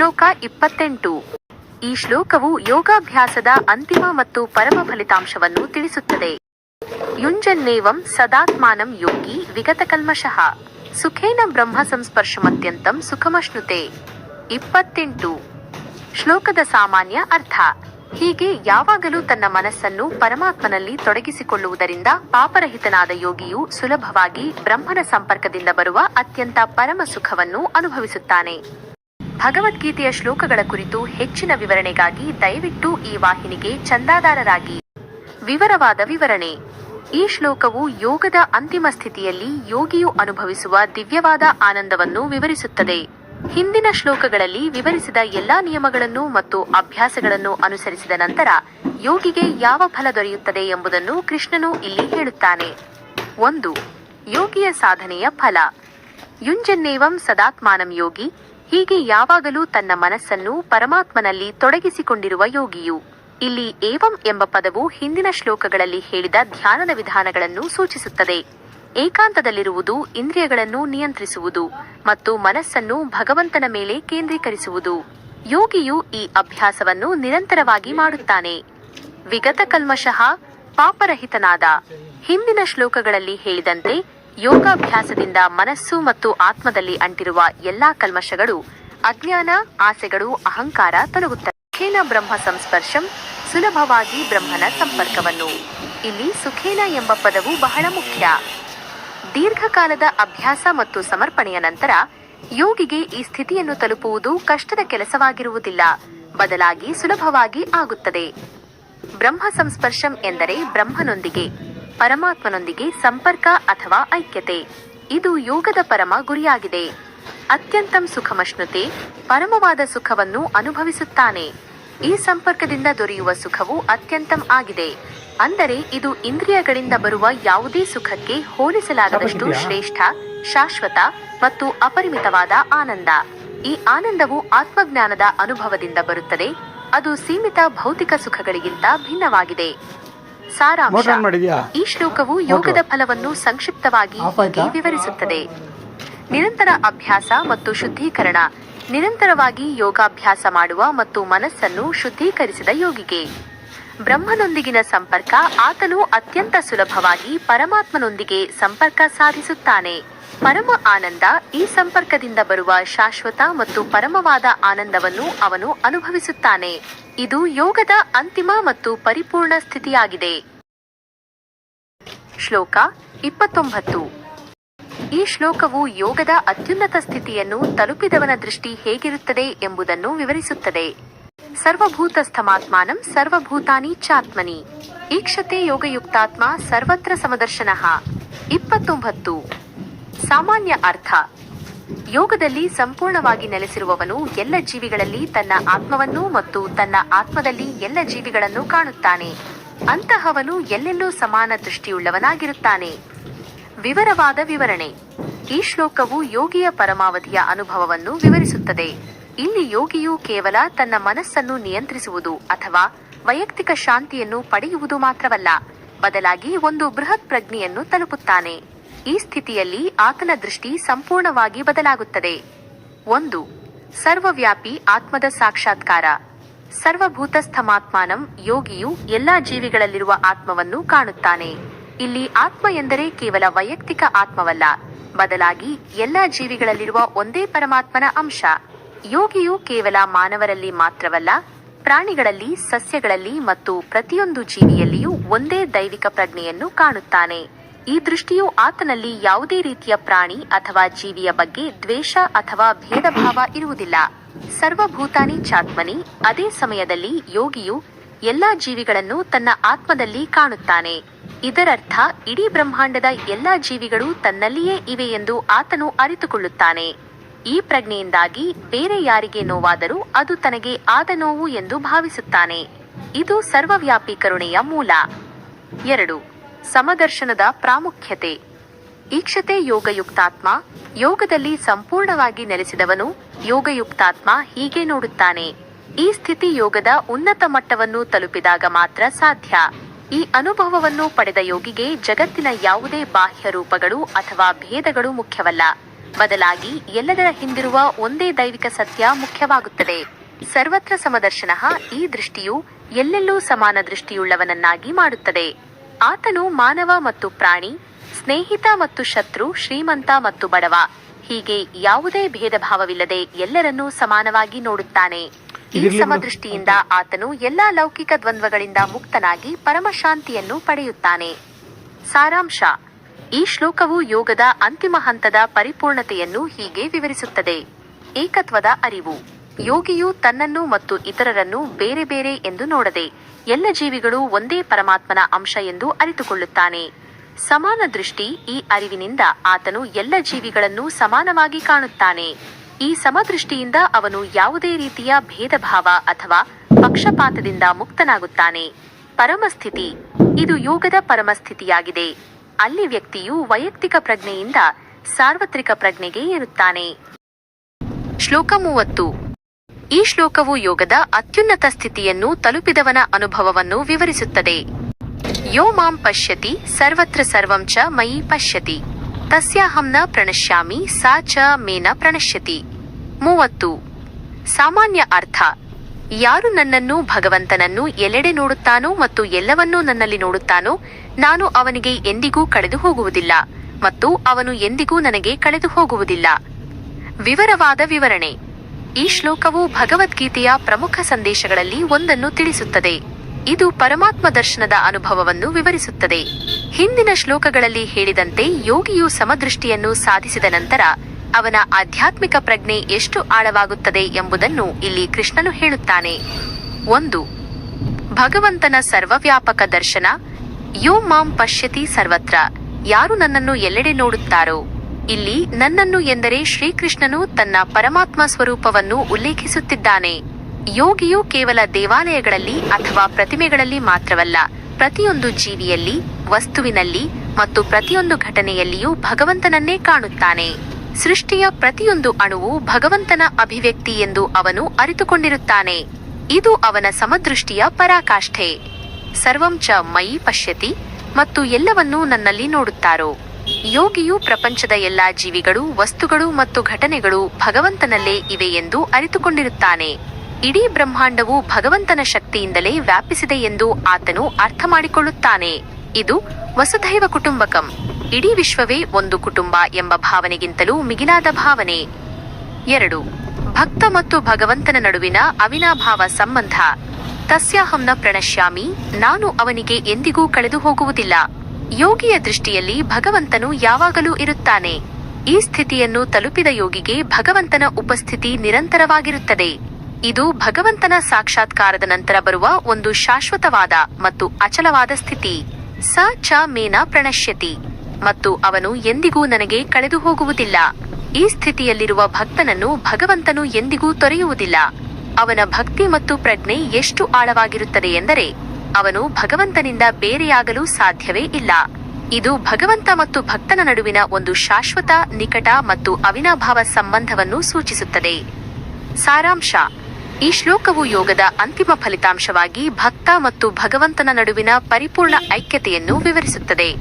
ಶ್ಲೋಕ ಇಪ್ಪತ್ತೆಂಟು. ಈ ಶ್ಲೋಕವು ಯೋಗಾಭ್ಯಾಸದ ಅಂತಿಮ ಮತ್ತು ಪರಮ ಫಲಿತಾಂಶವನ್ನು ತಿಳಿಸುತ್ತದೆ. ಯುಂಜನ್ನೇವಂ ಸದಾತ್ಮಾನಂ ಯೋಗಿ ವಿಗತಕಲ್ಮಷಃ. ಸುಖೇನ ಬ್ರಹ್ಮ ಸಂಸ್ಪರ್ಶಮತ್ಯಂತಂ ಸುಖಮಶ್ನುತೆ. ಇಪ್ಪತ್ತೆಂಟು. ಶ್ಲೋಕದ ಸಾಮಾನ್ಯ ಅರ್ಥ. ಹೀಗೆ ಯಾವಾಗಲೂ ತನ್ನ ಮನಸ್ಸನ್ನು ಪರಮಾತ್ಮನಲ್ಲಿ ತೊಡಗಿಸಿಕೊಳ್ಳುವುದರಿಂದ ಪಾಪರಹಿತನಾದ ಯೋಗಿಯು ಸುಲಭವಾಗಿ ಬ್ರಹ್ಮನ ಸಂಪರ್ಕದಿಂದ ಬರುವ ಅತ್ಯಂತ ಪರಮ ಸುಖವನ್ನು ಅನುಭವಿಸುತ್ತಾನೆ. ಭಗವದ್ಗೀತೆಯ ಶ್ಲೋಕಗಳ ಕುರಿತು ಹೆಚ್ಚಿನ ವಿವರಣೆಗಾಗಿ ದಯವಿಟ್ಟು ಈ ವಾಹಿನಿಗೆ ಚಂದಾದಾರರಾಗಿ. ವಿವರವಾದ ವಿವರಣೆ. ಈ ಶ್ಲೋಕವು ಯೋಗದ ಅಂತಿಮ ಸ್ಥಿತಿಯಲ್ಲಿ ಯೋಗಿಯು ಅನುಭವಿಸುವ ದಿವ್ಯವಾದ ಆನಂದವನ್ನು ವಿವರಿಸುತ್ತದೆ. ಹಿಂದಿನ ಶ್ಲೋಕಗಳಲ್ಲಿ ವಿವರಿಸಿದ ಎಲ್ಲಾ ನಿಯಮಗಳನ್ನು ಮತ್ತು ಅಭ್ಯಾಸಗಳನ್ನು ಅನುಸರಿಸಿದ ನಂತರ ಯೋಗಿಗೆ ಯಾವ ಫಲ ದೊರೆಯುತ್ತದೆ ಎಂಬುದನ್ನು ಕೃಷ್ಣನು ಇಲ್ಲಿ ಹೇಳುತ್ತಾನೆ. ಒಂದು, ಯೋಗಿಯ ಸಾಧನೆಯ ಫಲ. ಯುಂಜನ್ನೇವಂ ಸದಾತ್ಮಾನಂ ಯೋಗಿ. ಹೀಗೆ ಯಾವಾಗಲೂ ತನ್ನ ಮನಸ್ಸನ್ನು ಪರಮಾತ್ಮನಲ್ಲಿ ತೊಡಗಿಸಿಕೊಂಡಿರುವ ಯೋಗಿಯು. ಇಲ್ಲಿ ಏವಂ ಎಂಬ ಪದವು ಹಿಂದಿನ ಶ್ಲೋಕಗಳಲ್ಲಿ ಹೇಳಿದ ಧ್ಯಾನದ ವಿಧಾನಗಳನ್ನು ಸೂಚಿಸುತ್ತದೆ. ಏಕಾಂತದಲ್ಲಿರುವುದು ಇಂದ್ರಿಯಗಳನ್ನು ನಿಯಂತ್ರಿಸುವುದು ಮತ್ತು ಮನಸ್ಸನ್ನು ಭಗವಂತನ ಮೇಲೆ ಕೇಂದ್ರೀಕರಿಸುವುದು. ಯೋಗಿಯು ಈ ಅಭ್ಯಾಸವನ್ನು ನಿರಂತರವಾಗಿ ಮಾಡುತ್ತಾನೆ. ವಿಗತ ಕಲ್ಮಶಃ ಪಾಪರಹಿತನಾದ ಹಿಂದಿನ ಶ್ಲೋಕಗಳಲ್ಲಿ ಹೇಳಿದಂತೆ ಯೋಗಾಭ್ಯಾಸದಿಂದ ಮನಸ್ಸು ಮತ್ತು ಆತ್ಮದಲ್ಲಿ ಅಂಟಿರುವ ಎಲ್ಲಾ ಕಲ್ಮಶಗಳು, ಅಜ್ಞಾನ, ಆಸೆಗಳು, ಅಹಂಕಾರ ತೊಲಗುತ್ತವೆ. ಸುಖೇನ ಬ್ರಹ್ಮ ಸಂಸ್ಪರ್ಶಂ, ಸುಲಭವಾಗಿ ಬ್ರಹ್ಮನ ಸಂಪರ್ಕವನ್ನು. ಇಲ್ಲಿ ಸುಖೇನ ಎಂಬ ಪದವು ಬಹಳ ಮುಖ್ಯ. ದೀರ್ಘಕಾಲದ ಅಭ್ಯಾಸ ಮತ್ತು ಸಮರ್ಪಣೆಯ ನಂತರ ಯೋಗಿಗೆ ಈ ಸ್ಥಿತಿಯನ್ನು ತಲುಪುವುದು ಕಷ್ಟದ ಕೆಲಸವಾಗಿರುವುದಿಲ್ಲ, ಬದಲಾಗಿ ಸುಲಭವಾಗಿ ಆಗುತ್ತದೆ. ಬ್ರಹ್ಮ ಸಂಸ್ಪರ್ಶಂ ಎಂದರೆ ಬ್ರಹ್ಮನೊಂದಿಗೆ ಪರಮಾತ್ಮನೊಂದಿಗೆ ಸಂಪರ್ಕ ಅಥವಾ ಐಕ್ಯತೆ. ಇದು ಯೋಗದ ಪರಮ ಗುರಿಯಾಗಿದೆ. ಅತ್ಯಂತಂ ಸುಖಮಷ್ಣುತೆ ಪರಮವಾದ ಸುಖವನ್ನು ಅನುಭವಿಸುತ್ತಾನೆ. ಈ ಸಂಪರ್ಕದಿಂದ ದೊರೆಯುವ ಸುಖವು ಅತ್ಯಂತಂ ಆಗಿದೆ. ಅಂದರೆ ಇದು ಇಂದ್ರಿಯಗಳಿಂದ ಬರುವ ಯಾವುದೇ ಸುಖಕ್ಕೆ ಹೋಲಿಸಲಾಗದಷ್ಟು ಶ್ರೇಷ್ಠ ಶಾಶ್ವತ ಮತ್ತು ಅಪರಿಮಿತವಾದ ಆನಂದ. ಈ ಆನಂದವು ಆತ್ಮಜ್ಞಾನದ ಅನುಭವದಿಂದ ಬರುತ್ತದೆ. ಅದು ಸೀಮಿತ ಭೌತಿಕ ಸುಖಗಳಿಗಿಂತ ಭಿನ್ನವಾಗಿದೆ. ಸಾರಾಂಶ. ಈ ಶ್ಲೋಕವು ಯೋಗದ ಫಲವನ್ನು ಸಂಕ್ಷಿಪ್ತವಾಗಿ ಹೀಗೆ ವಿವರಿಸುತ್ತದೆ. ನಿರಂತರ ಅಭ್ಯಾಸ ಮತ್ತು ಶುದ್ಧೀಕರಣ. ನಿರಂತರವಾಗಿ ಯೋಗಾಭ್ಯಾಸ ಮಾಡುವ ಮತ್ತು ಮನಸ್ಸನ್ನು ಶುದ್ಧೀಕರಿಸಿದ ಯೋಗಿಗೆ. ಬ್ರಹ್ಮನೊಂದಿಗಿನ ಸಂಪರ್ಕ ಆತನು ಅತ್ಯಂತ ಸುಲಭವಾಗಿ ಪರಮಾತ್ಮನೊಂದಿಗೆ ಸಂಪರ್ಕ ಸಾಧಿಸುತ್ತಾನೆ. ಪರಮ ಆನಂದ ಈ ಸಂಪರ್ಕದಿಂದ ಬರುವ ಶಾಶ್ವತ ಮತ್ತು ಪರಮವಾದ ಆನಂದವನ್ನು ಅವನು ಅನುಭವಿಸುತ್ತಾನೆ. ಇದು ಯೋಗದ ಅಂತಿಮ ಮತ್ತು ಪರಿಪೂರ್ಣ ಸ್ಥಿತಿಯಾಗಿದೆ. ಶ್ಲೋಕ ಇಪ್ಪತ್ತೊಂಬತ್ತು. ಈ ಶ್ಲೋಕವು ಯೋಗದ ಅತ್ಯುನ್ನತ ಸ್ಥಿತಿಯನ್ನು ತಲುಪಿದವನ ದೃಷ್ಟಿ ಹೇಗಿರುತ್ತದೆ ಎಂಬುದನ್ನು ವಿವರಿಸುತ್ತದೆ. ಸರ್ವಭೂತಸ್ಥಮಾತ್ಮಾನಂ ಸರ್ವಭೂತಾನಿ ಚಾತ್ಮನಿ. ಈಕ್ಷತೆ ಯೋಗಯುಕ್ತಾತ್ಮ ಸರ್ವತ್ರ ಸಮದರ್ಶನಃ. ಇಪ್ಪತ್ತೊಂಬತ್ತು. ಸಾಮಾನ್ಯ ಅರ್ಥ. ಯೋಗದಲ್ಲಿ ಸಂಪೂರ್ಣವಾಗಿ ನೆಲೆಸಿರುವವನು ಎಲ್ಲ ಜೀವಿಗಳಲ್ಲಿ ತನ್ನ ಆತ್ಮವನ್ನು ಮತ್ತು ತನ್ನ ಆತ್ಮದಲ್ಲಿ ಎಲ್ಲ ಜೀವಿಗಳನ್ನು ಕಾಣುತ್ತಾನೆ. ಅಂತಹವನು ಎಲ್ಲೆಲ್ಲೂ ಸಮಾನ ದೃಷ್ಟಿಯುಳ್ಳವನಾಗಿರುತ್ತಾನೆ. ವಿವರವಾದ ವಿವರಣೆ. ಈ ಶ್ಲೋಕವು ಯೋಗಿಯ ಪರಮಾವಧಿಯ ಅನುಭವವನ್ನು ವಿವರಿಸುತ್ತದೆ. ಇಲ್ಲಿ ಯೋಗಿಯು ಕೇವಲ ತನ್ನ ಮನಸ್ಸನ್ನು ನಿಯಂತ್ರಿಸುವುದು ಅಥವಾ ವೈಯಕ್ತಿಕ ಶಾಂತಿಯನ್ನು ಪಡೆಯುವುದು ಮಾತ್ರವಲ್ಲ, ಬದಲಾಗಿ ಒಂದು ಬೃಹತ್ ಪ್ರಜ್ಞೆಯನ್ನು ತಲುಪುತ್ತಾನೆ. ಈ ಸ್ಥಿತಿಯಲ್ಲಿ ಆತನ ದೃಷ್ಟಿ ಸಂಪೂರ್ಣವಾಗಿ ಬದಲಾಗುತ್ತದೆ. ಒಂದು, ಸರ್ವವ್ಯಾಪಿ ಆತ್ಮದ ಸಾಕ್ಷಾತ್ಕಾರ. ಸರ್ವಭೂತಸ್ಥಮಾತ್ಮಾನಂ ಯೋಗಿಯು ಎಲ್ಲಾ ಜೀವಿಗಳಲ್ಲಿರುವ ಆತ್ಮವನ್ನು ಕಾಣುತ್ತಾನೆ. ಇಲ್ಲಿ ಆತ್ಮ ಎಂದರೆ ಕೇವಲ ವೈಯಕ್ತಿಕ ಆತ್ಮವಲ್ಲ, ಬದಲಾಗಿ ಎಲ್ಲಾ ಜೀವಿಗಳಲ್ಲಿರುವ ಒಂದೇ ಪರಮಾತ್ಮನ ಅಂಶ. ಯೋಗಿಯು ಕೇವಲ ಮಾನವರಲ್ಲಿ ಮಾತ್ರವಲ್ಲ, ಪ್ರಾಣಿಗಳಲ್ಲಿ, ಸಸ್ಯಗಳಲ್ಲಿ ಮತ್ತು ಪ್ರತಿಯೊಂದು ಜೀವಿಯಲ್ಲಿಯೂ ಒಂದೇ ದೈವಿಕ ಪ್ರಜ್ಞೆಯನ್ನು ಕಾಣುತ್ತಾನೆ. ಈ ದೃಷ್ಟಿಯು ಆತನಲ್ಲಿ ಯಾವುದೇ ರೀತಿಯ ಪ್ರಾಣಿ ಅಥವಾ ಜೀವಿಯ ಬಗ್ಗೆ ದ್ವೇಷ ಅಥವಾ ಭೇದಭಾವ ಇರುವುದಿಲ್ಲ. ಸರ್ವಭೂತಾನಿ ಚಾತ್ಮನಿ, ಅದೇ ಸಮಯದಲ್ಲಿ ಯೋಗಿಯು ಎಲ್ಲಾ ಜೀವಿಗಳನ್ನು ತನ್ನ ಆತ್ಮದಲ್ಲಿ ಕಾಣುತ್ತಾನೆ. ಇದರರ್ಥ, ಇಡೀ ಬ್ರಹ್ಮಾಂಡದ ಎಲ್ಲಾ ಜೀವಿಗಳು ತನ್ನಲ್ಲಿಯೇ ಇವೆ ಎಂದು ಆತನು ಅರಿತುಕೊಳ್ಳುತ್ತಾನೆ. ಈ ಪ್ರಜ್ಞೆಯಿಂದಾಗಿ ಬೇರೆ ಯಾರಿಗೆ ನೋವಾದರೂ ಅದು ತನಗೆ ಆದ ನೋವು ಎಂದು ಭಾವಿಸುತ್ತಾನೆ. ಇದು ಸರ್ವವ್ಯಾಪಿ ಕರುಣೆಯ ಮೂಲ. ಎರಡು. ಸಮದರ್ಶನದ ಪ್ರಾಮುಖ್ಯತೆ. ಈಕ್ಷತೆ ಯೋಗಯುಕ್ತಾತ್ಮ, ಯೋಗದಲ್ಲಿ ಸಂಪೂರ್ಣವಾಗಿ ನೆಲೆಸಿದವನು ಯೋಗಯುಕ್ತಾತ್ಮ ಹೀಗೆ ನೋಡುತ್ತಾನೆ. ಈ ಸ್ಥಿತಿ ಯೋಗದ ಉನ್ನತ ಮಟ್ಟವನ್ನು ತಲುಪಿದಾಗ ಮಾತ್ರ ಸಾಧ್ಯ. ಈ ಅನುಭವವನ್ನು ಪಡೆದ ಯೋಗಿಗೆ ಜಗತ್ತಿನ ಯಾವುದೇ ಬಾಹ್ಯ ರೂಪಗಳು ಅಥವಾ ಭೇದಗಳು ಮುಖ್ಯವಲ್ಲ. ಬದಲಾಗಿ ಎಲ್ಲದರ ಹಿಂದಿರುವ ಒಂದೇ ದೈವಿಕ ಸತ್ಯ ಮುಖ್ಯವಾಗುತ್ತದೆ. ಸರ್ವತ್ರ ಸಮದರ್ಶನ ಈ ದೃಷ್ಟಿಯು ಎಲ್ಲೆಲ್ಲೂ ಸಮಾನ ದೃಷ್ಟಿಯುಳ್ಳವನನ್ನಾಗಿ ಮಾಡುತ್ತದೆ. ಆತನು ಮಾನವ ಮತ್ತು ಪ್ರಾಣಿ ಸ್ನೇಹಿತ ಮತ್ತು ಶತ್ರು ಶ್ರೀಮಂತ ಮತ್ತು ಬಡವ. ಹೀಗೆ ಯಾವುದೇ ಭೇದ ಭಾವವಿಲ್ಲದೆ ಎಲ್ಲರನ್ನೂ ಸಮಾನವಾಗಿ ನೋಡುತ್ತಾನೆ. ಈ ಸಮದೃಷ್ಟಿಯಿಂದ ಆತನು ಎಲ್ಲಾ ಲೌಕಿಕ ದ್ವಂದ್ವಗಳಿಂದ ಮುಕ್ತನಾಗಿ ಪರಮಶಾಂತಿಯನ್ನು ಪಡೆಯುತ್ತಾನೆ. ಸಾರಾಂಶ. ಈ ಶ್ಲೋಕವು ಯೋಗದ ಅಂತಿಮ ಹಂತದ ಪರಿಪೂರ್ಣತೆಯನ್ನು ಹೀಗೆ ವಿವರಿಸುತ್ತದೆ. ಏಕತ್ವದ ಅರಿವು. ಯೋಗಿಯು ತನ್ನನ್ನು ಮತ್ತು ಇತರರನ್ನು ಬೇರೆ ಬೇರೆ ಎಂದು ನೋಡದೆ ಎಲ್ಲ ಜೀವಿಗಳು ಒಂದೇ ಪರಮಾತ್ಮನ ಅಂಶ ಎಂದು ಅರಿತುಕೊಳ್ಳುತ್ತಾನೆ. ಸಮಾನ ದೃಷ್ಟಿ ಈ ಅರಿವಿನಿಂದ ಆತನು ಎಲ್ಲ ಜೀವಿಗಳನ್ನು ಸಮಾನವಾಗಿ ಕಾಣುತ್ತಾನೆ. ಈ ಸಮದೃಷ್ಟಿಯಿಂದ ಅವನು ಯಾವುದೇ ರೀತಿಯ ಭೇದಭಾವ ಅಥವಾ ಪಕ್ಷಪಾತದಿಂದ ಮುಕ್ತನಾಗುತ್ತಾನೆ. ಪರಮಸ್ಥಿತಿ ಇದು ಯೋಗದ ಪರಮಸ್ಥಿತಿಯಾಗಿದೆ. ಅಲ್ಲಿ ವ್ಯಕ್ತಿಯು ವೈಯಕ್ತಿಕ ಪ್ರಜ್ಞೆಯಿಂದ ಸಾರ್ವತ್ರಿಕ ಪ್ರಜ್ಞೆಗೆ ಏರುತ್ತಾನೆ. ಶ್ಲೋಕ ಮೂವತ್ತು. ಈ ಶ್ಲೋಕವು ಯೋಗದ ಅತ್ಯುನ್ನತ ಸ್ಥಿತಿಯನ್ನು ತಲುಪಿದವನ ಅನುಭವವನ್ನು ವಿವರಿಸುತ್ತದೆ. ಯೋ ಮಾಂ ಪಶ್ಯತಿ, ಸರ್ವತ್ರ ಸರ್ವಂ ಚ ಮಯಿ ಪಶ್ಯತಿ. ತಸ್ಯಾಹಂ ನ ಪ್ರಣಶ್ಯಾಮಿ, ಸಾ ಚ ಮೇನ ಪ್ರಣಶ್ಯತಿ. ಮೂವತ್ತು. ಸಾಮಾನ್ಯ ಅರ್ಥ, ಯಾರು ನನ್ನನ್ನು ಭಗವಂತನನ್ನು ಎಲ್ಲೆಡೆ ನೋಡುತ್ತಾನೋ ಮತ್ತು ಎಲ್ಲವನ್ನೂ ನನ್ನಲ್ಲಿ ನೋಡುತ್ತಾನೋ, ನಾನು ಅವನಿಗೆ ಎಂದಿಗೂ ಕಳೆದು ಹೋಗುವುದಿಲ್ಲ ಮತ್ತು ಅವನು ಎಂದಿಗೂ ನನಗೆ ಕಳೆದು ಹೋಗುವುದಿಲ್ಲ. ವಿವರವಾದ ವಿವರಣೆ ಈ ಶ್ಲೋಕವು ಭಗವದ್ಗೀತೆಯ ಪ್ರಮುಖ ಸಂದೇಶಗಳಲ್ಲಿ ಒಂದನ್ನು ತಿಳಿಸುತ್ತದೆ. ಇದು ಪರಮಾತ್ಮ ದರ್ಶನದ ಅನುಭವವನ್ನು ವಿವರಿಸುತ್ತದೆ. ಹಿಂದಿನ ಶ್ಲೋಕಗಳಲ್ಲಿ ಹೇಳಿದಂತೆ ಯೋಗಿಯು ಸಮದೃಷ್ಟಿಯನ್ನು ಸಾಧಿಸಿದ ನಂತರ ಅವನ ಆಧ್ಯಾತ್ಮಿಕ ಪ್ರಜ್ಞೆ ಎಷ್ಟು ಆಳವಾಗುತ್ತದೆ ಎಂಬುದನ್ನು ಇಲ್ಲಿ ಕೃಷ್ಣನು ಹೇಳುತ್ತಾನೆ. ಒಂದು, ಭಗವಂತನ ಸರ್ವವ್ಯಾಪಕ ದರ್ಶನ, ಯೋ ಮಾಂ ಪಶ್ಯತಿ ಸರ್ವತ್ರ, ಯಾರು ನನ್ನನ್ನು ಎಲ್ಲೆಡೆ ನೋಡುತ್ತಾರೋ? ಇಲ್ಲಿ ನನ್ನನ್ನು ಎಂದರೆ ಶ್ರೀಕೃಷ್ಣನು ತನ್ನ ಪರಮಾತ್ಮ ಸ್ವರೂಪವನ್ನು ಉಲ್ಲೇಖಿಸುತ್ತಿದ್ದಾನೆ. ಯೋಗಿಯು ಕೇವಲ ದೇವಾಲಯಗಳಲ್ಲಿ ಅಥವಾ ಪ್ರತಿಮೆಗಳಲ್ಲಿ ಮಾತ್ರವಲ್ಲ, ಪ್ರತಿಯೊಂದು ಜೀವಿಯಲ್ಲಿ, ವಸ್ತುವಿನಲ್ಲಿ ಮತ್ತು ಪ್ರತಿಯೊಂದು ಘಟನೆಯಲ್ಲಿಯೂ ಭಗವಂತನನ್ನೇ ಕಾಣುತ್ತಾನೆ. ಸೃಷ್ಟಿಯ ಪ್ರತಿಯೊಂದು ಅಣುವು ಭಗವಂತನ ಅಭಿವ್ಯಕ್ತಿ ಎಂದು ಅವನು ಅರಿತುಕೊಂಡಿರುತ್ತಾನೆ. ಇದು ಅವನ ಸಮದೃಷ್ಟಿಯ ಪರಾಕಾಷ್ಠೆ. ಸರ್ವಂಚ ಮಯಿ ಪಶ್ಯತಿ ಮತ್ತು ಎಲ್ಲವನ್ನೂ ನನ್ನಲ್ಲಿ ನೋಡುತ್ತಾರೋ. ಯೋಗಿಯು ಪ್ರಪಂಚದ ಎಲ್ಲಾ ಜೀವಿಗಳು, ವಸ್ತುಗಳು ಮತ್ತು ಘಟನೆಗಳು ಭಗವಂತನಲ್ಲೇ ಇವೆ ಎಂದು ಅರಿತುಕೊಂಡಿರುತ್ತಾನೆ. ಇಡೀ ಬ್ರಹ್ಮಾಂಡವು ಭಗವಂತನ ಶಕ್ತಿಯಿಂದಲೇ ವ್ಯಾಪಿಸಿದೆ ಎಂದು ಆತನು ಅರ್ಥ ಮಾಡಿಕೊಳ್ಳುತ್ತಾನೆ ಇದು ವಸುಧೈವ ಕುಟುಂಬಕಂ. ಇಡೀ ವಿಶ್ವವೇ ಒಂದು ಕುಟುಂಬ ಎಂಬ ಭಾವನೆಗಿಂತಲೂ ಮಿಗಿಲಾದ ಭಾವನೆ. ಎರಡು. ಭಕ್ತ ಮತ್ತು ಭಗವಂತನ ನಡುವಿನ ಅವಿನಾಭಾವ ಸಂಬಂಧ. ತಸ್ಯಾಹಂನ ಪ್ರಣಶ್ಯಾಮಿ, ನಾನು ಅವನಿಗೆ ಎಂದಿಗೂ ಕಳೆದು ಹೋಗುವುದಿಲ್ಲ ಯೋಗಿಯ ದೃಷ್ಟಿಯಲ್ಲಿ ಭಗವಂತನು ಯಾವಾಗಲೂ ಇರುತ್ತಾನೆ. ಈ ಸ್ಥಿತಿಯನ್ನು ತಲುಪಿದ ಯೋಗಿಗೆ ಭಗವಂತನ ಉಪಸ್ಥಿತಿ ನಿರಂತರವಾಗಿರುತ್ತದೆ. ಇದು ಭಗವಂತನ ಸಾಕ್ಷಾತ್ಕಾರದ ನಂತರ ಬರುವ ಒಂದು ಶಾಶ್ವತವಾದ ಮತ್ತು ಅಚಲವಾದ ಸ್ಥಿತಿ. ಸ ಚ ಮೇನ ಪ್ರಣಶ್ಯತಿ. ಮತ್ತು ಅವನು ಎಂದಿಗೂ ನನಗೆ ಕಳೆದು ಹೋಗುವುದಿಲ್ಲ. ಈ ಸ್ಥಿತಿಯಲ್ಲಿರುವ ಭಕ್ತನನ್ನು ಭಗವಂತನು ಎಂದಿಗೂ ತೊರೆಯುವುದಿಲ್ಲ. ಅವನ ಭಕ್ತಿ ಮತ್ತು ಪ್ರಜ್ಞೆ ಎಷ್ಟು ಆಳವಾಗಿರುತ್ತದೆ ಎಂದರೆ ಅವನು ಭಗವಂತನಿಂದ ಬೇರೆಯಾಗಲು ಸಾಧ್ಯವೇ ಇಲ್ಲ. ಇದು ಭಗವಂತ ಮತ್ತು ಭಕ್ತನ ನಡುವಿನ ಒಂದು ಶಾಶ್ವತ, ನಿಕಟ ಮತ್ತು ಅವಿನಾಭಾವ ಸಂಬಂಧವನ್ನು ಸೂಚಿಸುತ್ತದೆ. ಸಾರಾಂಶ. ಈ ಶ್ಲೋಕವು ಯೋಗದ ಅಂತಿಮ ಫಲಿತಾಂಶವಾಗಿ ಭಕ್ತ ಮತ್ತು ಭಗವಂತನ ನಡುವಿನ ಪರಿಪೂರ್ಣ ಐಕ್ಯತೆಯನ್ನು ವಿವರಿಸುತ್ತದೆ.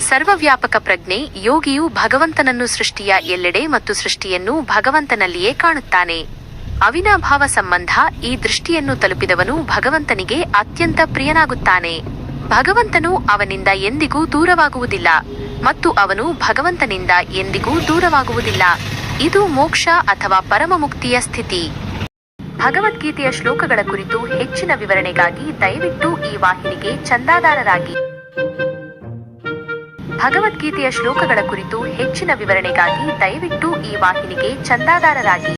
ಸರ್ವವ್ಯಾಪಕ ಪ್ರಜ್ಞೆ ಯೋಗಿಯು ಭಗವಂತನನ್ನು ಸೃಷ್ಟಿಯ ಎಲ್ಲೆಡೆ ಮತ್ತು ಸೃಷ್ಟಿಯನ್ನು ಭಗವಂತನಲ್ಲಿಯೇ ಕಾಣುತ್ತಾನೆ. ಅವಿನಾಭಾವ ಸಂಬಂಧ ಈ ದೃಷ್ಟಿಯನ್ನು ತಲುಪಿದವನು ಭಗವಂತನಿಗೆ ಅತ್ಯಂತ ಪ್ರಿಯನಾಗುತ್ತಾನೆ. ಭಗವಂತನು ಅವನಿಂದ ಎಂದಿಗೂ ದೂರವಾಗುವುದಿಲ್ಲ ಮತ್ತು ಅವನು ಭಗವಂತನಿಂದ ಎಂದಿಗೂ ದೂರವಾಗುವುದಿಲ್ಲ. ಇದು ಮೋಕ್ಷ ಅಥವಾ ಪರಮ ಮುಕ್ತಿಯ ಸ್ಥಿತಿ. ಭಗವದ್ಗೀತೆಯ ಶ್ಲೋಕಗಳ ಕುರಿತು ಹೆಚ್ಚಿನ ವಿವರಣೆಗಾಗಿ ದಯವಿಟ್ಟು ಈ ವಾಹಿನಿಗೆ ಚಂದಾದಾರರಾಗಿ. ಭಗವದ್ಗೀತೆಯ ಶ್ಲೋಕಗಳ ಕುರಿತು ಹೆಚ್ಚಿನ ವಿವರಣೆಗಾಗಿ ದಯವಿಟ್ಟು ಈ ವಾಹಿನಿಗೆ ಚಂದಾದಾರರಾಗಿ.